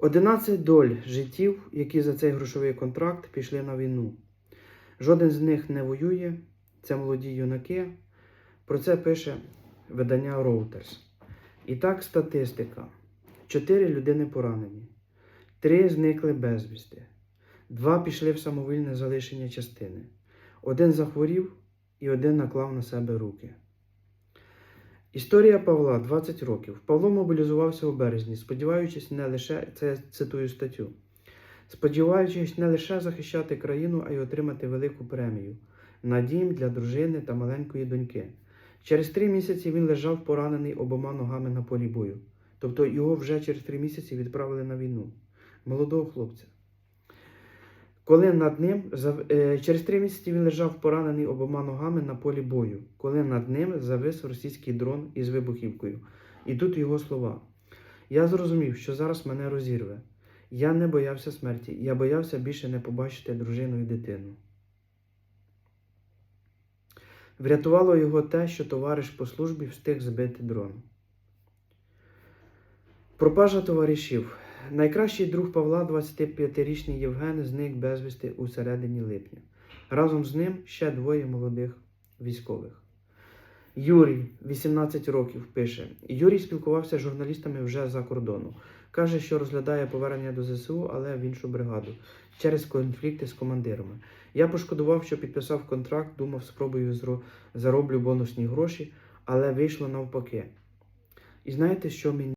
11 доль життів, які за цей грошовий контракт пішли на війну. Жоден з них не воює, це молоді юнаки. Про це пише видання Reuters. І так, статистика: 4 людини поранені, 3 зникли безвісти, 2 пішли в самовільне залишення частини, один захворів і один наклав на себе руки. Історія Павла 20 років. Павло мобілізувався у березні, сподіваючись не лише це я цитую статтю. Сподіваючись не лише захищати країну, а й отримати велику премію на дім для дружини та маленької доньки. Через три місяці він лежав поранений обома ногами на полі бою. Тобто його вже через три місяці відправили на війну. Молодого хлопця. Коли над ним е, через три місяці він лежав поранений обома ногами на полі бою, коли над ним завис російський дрон із вибухівкою. І тут його слова. Я зрозумів, що зараз мене розірве. Я не боявся смерті, я боявся більше не побачити дружину і дитину. Врятувало його те, що товариш по службі встиг збити дрон. Пропажа товаришів. Найкращий друг Павла, 25-річний Євген, зник безвісти у середині липня. Разом з ним ще двоє молодих військових. Юрій, 18 років, пише: Юрій спілкувався з журналістами вже за кордону. Каже, що розглядає повернення до ЗСУ, але в іншу бригаду через конфлікти з командирами. Я пошкодував, що підписав контракт, думав, спробую зароблю бонусні гроші, але вийшло навпаки. І знаєте, що мені